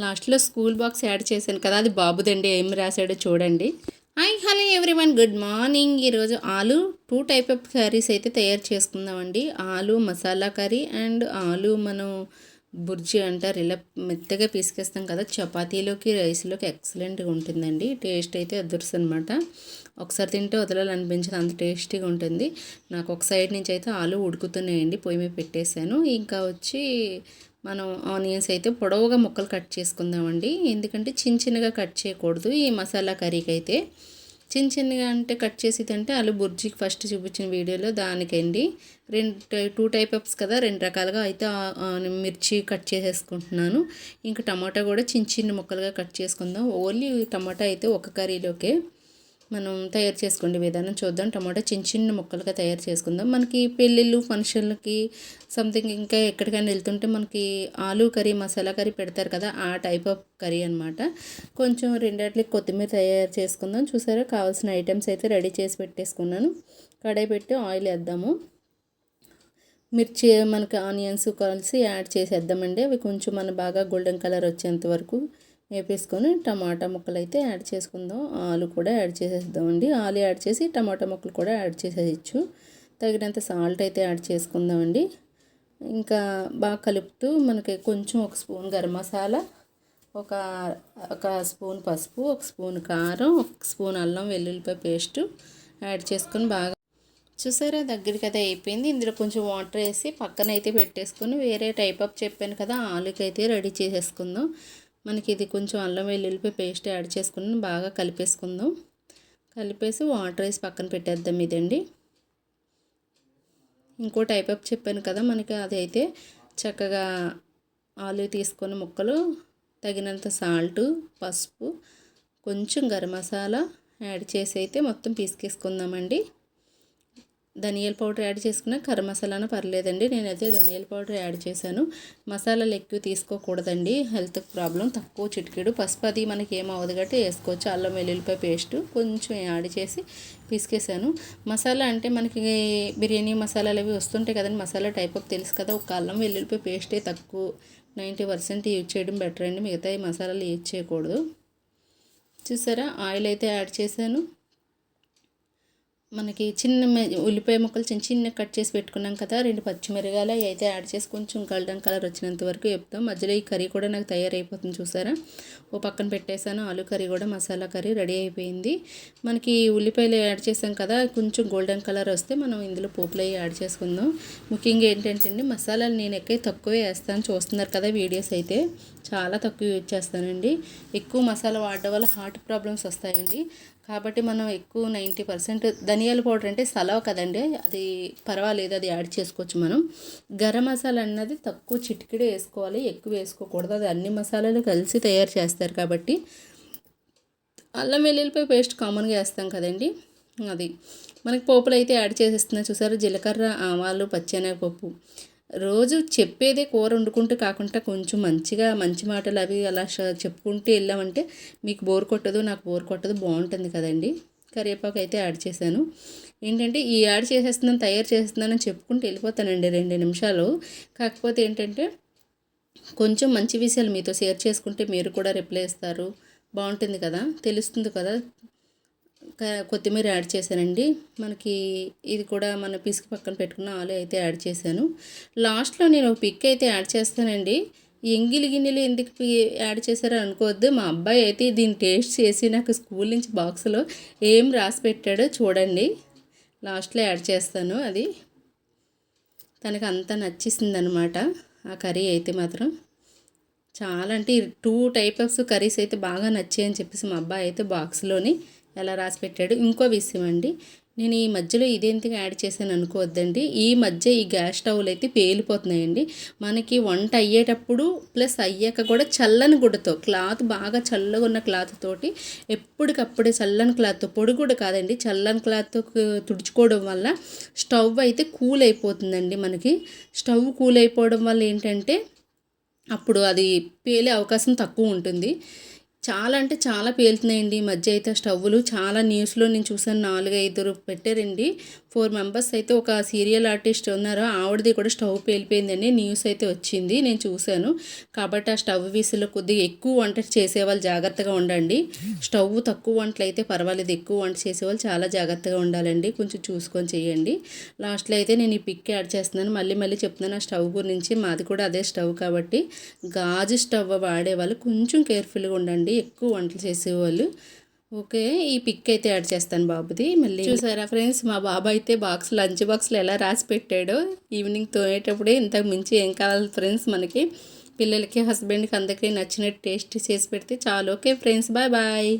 లాస్ట్లో school box add చేశాను కదా అది బాబుదండి ఏం రాశాడో చూడండి. Hi hello everyone good morning. ఈరోజు ఆలు టూ టైప్ ఆఫ్ కర్రీస్ అయితే తయారు చేసుకుందామండి. ఆలు మసాలా కర్రీ అండ్ ఆలు మనం బుర్జీ అంటారు ఇలా మెత్తగా పీసుకేస్తాం కదా చపాతీలోకి రైస్లోకి ఎక్సలెంట్గా ఉంటుందండి. టేస్ట్ అయితే అదుర్స్ అనమాట ఒకసారి తింటే వదలాలనిపించదు అంత టేస్టీగా ఉంటుంది. నాకు ఒక సైడ్ నుంచి అయితే ఆలు ఉడుకుతున్నాయండి పొయ్యి మీద పెట్టేశాను. ఇంకా వచ్చి మనం ఆనియన్స్ అయితే పొడవుగా ముక్కలు కట్ చేసుకుందామండి. ఎందుకంటే చిన్న చిన్నగా కట్ చేయకూడదు ఈ మసాలా కర్రీకి అయితే చిన్న చిన్నగా అంటే కట్ చేసి తింటే అల్లు బుర్జీకి ఫస్ట్ చూపించిన వీడియోలో దానికండి. రెండు టూ టైప్ ఆఫ్స్ కదా రెండు రకాలుగా అయితే మిర్చి కట్ చేసేసుకుంటున్నాను. ఇంకా టమాటా కూడా చిన్న చిన్న ముక్కలుగా కట్ చేసుకుందాం. ఓన్లీ టమాటా అయితే ఒక కర్రీలోకే. మనం తయారు చేసుకోండి విధానం చూద్దాం. టమాటా చిన్న చిన్న ముక్కలుగా తయారు చేసుకుందాం. మనకి పెళ్ళిళ్ళు ఫంక్షన్లకి సంథింగ్ ఇంకా ఎక్కడికైనా వెళ్తుంటే మనకి ఆలు కర్రీ మసాలా కర్రీ పెడతారు కదా ఆ టైప్ ఆఫ్ కర్రీ అనమాట కొంచెం రెండేట్లకి కొత్తిమీర తయారు చేసుకుందాం. చూసారా? కావాల్సిన ఐటమ్స్ అయితే రెడీ చేసి పెట్టేసుకున్నాను. కడాయి పెట్టి ఆయిల్ వేద్దాము. మిర్చి మనకి ఆనియన్స్ కలిసి యాడ్ చేసేద్దామండి. అవి కొంచెం మన బాగా గోల్డెన్ కలర్ వచ్చేంత వరకు వేపేసుకొని టమాటా ముక్కలు అయితే యాడ్ చేసుకుందాం. ఆలు కూడా యాడ్ చేసేద్దామండి. ఆలు యాడ్ చేసి టమాటా ముక్కలు కూడా యాడ్ చేసేయచ్చు. తగినంత సాల్ట్ అయితే యాడ్ చేసుకుందామండి. ఇంకా బాగా కలుపుతూ మనకి కొంచెం ఒక స్పూన్ గరం మసాలా ఒక ఒక స్పూన్ పసుపు ఒక స్పూన్ కారం ఒక స్పూన్ అల్లం వెల్లుల్లిపాయ పేస్ట్ యాడ్ చేసుకొని బాగా చూసారా? దగ్గరికి అయితే అయిపోయింది. ఇందులో కొంచెం వాటర్ వేసి పక్కన అయితే పెట్టేసుకొని వేరే టైప్ ఆఫ్ చెప్పాను కదా ఆలుకైతే రెడీ చేసేసుకుందాం. మనకి ఇది కొంచెం అల్లం వెల్లుల్లిపాయ పేస్ట్ యాడ్ చేసుకుని బాగా కలిపేసుకుందాం. కలిపేసి వాటర్ వేసి పక్కన పెట్టేద్దాం ఇదండి. ఇంకో టైప్ ఆఫ్ చెప్పాను కదా మనకి అది అయితే చక్కగా ఆలు తీసుకొని ముక్కలు తగినంత సాల్ట్ పసుపు కొంచెం గరం మసాలా యాడ్ చేసి అయితే మొత్తం పీసుకేసుకుందామండి. ధనియాల పౌడర్ యాడ్ చేసుకున్న కర్ర మసాలాను పర్లేదండి. నేనైతే ధనియాల పౌడర్ యాడ్ చేశాను. మసాలాలు ఎక్కువ తీసుకోకూడదండి. హెల్త్ ప్రాబ్లం తక్కువ చిటికెడు. పసుపు అది మనకి ఏం అవ్వదు కాబట్టి వేసుకోవచ్చు. అల్లం వెల్లుల్లిపాయ పేస్ట్ కొంచెం యాడ్ చేసి పిసికేసాను మసాలా అంటే మనకి బిర్యానీ మసాలాలు అవి వస్తుంటాయి కదండి. మసాలా టైప్ ఆఫ్ తెలుసు కదా. ఒక అల్లం వెల్లుల్లిపాయ పేస్టే తక్కువ. నైంటీ పర్సెంట్ యూజ్ చేయడం బెటర్ అండి. మిగతా ఈ మసాలాలు యూజ్ చేయకూడదు. చూసారా? ఆయిల్ అయితే యాడ్ చేశాను. మనకి చిన్న ఉల్లిపాయ ముక్కలు చిన్న చిన్న కట్ చేసి పెట్టుకున్నాం కదా రెండు పచ్చిమిరగాయలు అవి అయితే యాడ్ చేసి కొంచెం గోల్డెన్ కలర్ వచ్చినంత వరకు చెప్తాం మధ్యలో ఈ కర్రీ కూడా నాకు తయారైపోతుంది చూసారా? ఓ పక్కన పెట్టేశాను ఆలు కర్రీ కూడా మసాలా కర్రీ రెడీ అయిపోయింది. మనకి ఉల్లిపాయలు యాడ్ చేసాం కదా కొంచెం గోల్డెన్ కలర్ వస్తే మనం ఇందులో పోపులు అవి యాడ్ చేసుకుందాం. ముఖ్యంగా ఏంటంటే అండి మసాలాలు నేను ఎక్కువ తక్కువే వేస్తాను. చూస్తున్నారు కదా వీడియోస్ అయితే చాలా తక్కువ యూజ్ చేస్తానండి. ఎక్కువ మసాలా వాడడం వల్ల హార్ట్ ప్రాబ్లమ్స్ వస్తాయండి. కాబట్టి మనం ఎక్కువ నైంటీ పర్సెంట్ ధనియాల పౌడర్ అంటే సలవ కదండి అది పర్వాలేదు అది యాడ్ చేసుకోవచ్చు మనం. గరం మసాలా అన్నది తక్కువ చిటికెడే వేసుకోవాలి ఎక్కువ వేసుకోకూడదు. అది అన్ని మసాలాలు కలిసి తయారు చేస్తారు కాబట్టి అల్లం వెల్లుల్లిపాయ పేస్ట్ కామన్గా వేస్తాం కదండి అది. మనకి పోపులు అయితే యాడ్ చేసేస్తున్నా చూసారు? జీలకర్ర ఆవాలు పచ్చెనగపప్పు. రోజు చెప్పేదే కూర వండుకుంటూ కాకుండా కొంచెం మంచిగా మంచి మాటలు అవి అలా చెప్పుకుంటూ వెళ్ళామంటే మీకు బోర్ కొట్టదు నాకు బోర్ కొట్టదు బాగుంటుంది కదండి. కరివేపాకు అయితే యాడ్ చేశాను. ఏంటంటే ఈ యాడ్ చేసేస్తున్నాను తయారు చేస్తున్నానని చెప్పుకుంటూ వెళ్ళిపోతానండి రెండు నిమిషాలు. కాకపోతే ఏంటంటే కొంచెం మంచి విషయాలు మీతో షేర్ చేసుకుంటే మీరు కూడా రిప్లై ఇస్తారు. బాగుంటుంది కదా తెలుస్తుంది కదా. కొత్తిమీర యాడ్ చేశానండి. మనకి ఇది కూడా మన పిసికి పక్కన పెట్టుకున్న ఆలు అయితే యాడ్ చేశాను. లాస్ట్లో నేను ఒక పిక్ అయితే యాడ్ చేస్తానండి. ఎంగిలి గిన్నెలు ఎందుకు పి- యాడ్ చేశారో అనుకోవద్దు. మా అబ్బాయి అయితే దీన్ని టేస్ట్ చేసి నాకు స్కూల్ నుంచి బాక్స్లో ఏం రాసి పెట్టాడో చూడండి. లాస్ట్లో యాడ్ చేస్తాను అది. తనకు అంత నచ్చేసింది అనమాట ఆ కర్రీ అయితే మాత్రం. చాలా అంటే టూ టైప్ ఆఫ్ కర్రీస్ అయితే బాగా నచ్చాయని చెప్పేసి మా అబ్బాయి అయితే బాక్స్లోని ఎలా రాసి పెట్టాడు. ఇంకో విషయం అండి. నేను ఈ మధ్యలో ఇదేంటిగా యాడ్ చేశాను అనుకోవద్దండి. ఈ మధ్య ఈ గ్యాస్ స్టవ్లు అయితే పేలిపోతున్నాయండి. మనకి వంట అయ్యేటప్పుడు ప్లస్ అయ్యాక కూడా చల్లని గుడ్డతో క్లాత్ బాగా చల్లగా ఉన్న క్లాత్ తోటి ఎప్పటికప్పుడే చల్లని క్లాత్తో పొడి కూడా కాదండి చల్లని క్లాత్తో తుడుచుకోవడం వల్ల స్టవ్ అయితే కూల్ అయిపోతుందండి మనకి. స్టవ్ కూల్ అయిపోవడం వల్ల ఏంటంటే అప్పుడు అది పేలే అవకాశం తక్కువ ఉంటుంది. చాలా అంటే చాలా పేలుతున్నాయండి. ఈ మధ్య అయితే స్టవ్లు చాలా న్యూస్లో నేను చూసాను నాలుగు ఐదు పెట్టారండి. ఫోర్ మెంబర్స్ అయితే ఒక సీరియల్ ఆర్టిస్ట్ ఉన్నారు ఆవిడది కూడా స్టవ్ పేలిపోయిందని న్యూస్ అయితే వచ్చింది నేను చూశాను. కాబట్టి ఆ స్టవ్ వీసులో కొద్దిగా ఎక్కువ వంట చేసేవాళ్ళు జాగ్రత్తగా ఉండండి. స్టవ్ తక్కువ వంటలు అయితే పర్వాలేదు ఎక్కువ వంట చేసేవాళ్ళు చాలా జాగ్రత్తగా ఉండాలండి. కొంచెం చూసుకొని చేయండి. లాస్ట్లో అయితే నేను ఈ పిక్ యాడ్ చేస్తున్నాను మళ్ళీ మళ్ళీ చెప్తున్నాను ఆ స్టవ్ గురించి. మాది కూడా అదే స్టవ్ కాబట్టి గాజు స్టవ్ వాడేవాళ్ళు కొంచెం కేర్ఫుల్గా ఉండండి. ఎక్కువ వంటలు చేసేవాళ్ళు. ఓకే ఈ పిక్ అయితే యాడ్ చేస్తాను బాబుది. మళ్ళీ చూసారా ఫ్రెండ్స్ మా బాబు అయితే బాక్స్ లంచ్ బాక్స్లో ఎలా రాసి పెట్టాడో. ఈవినింగ్ తోనేటప్పుడే ఇంతకు మించి ఏం కావాలి ఫ్రెండ్స్ మనకి. పిల్లలకి హస్బెండ్కి అందరికీ నచ్చినట్టు టేస్ట్ చేసి పెడితే చాలు. Okay friends bye bye.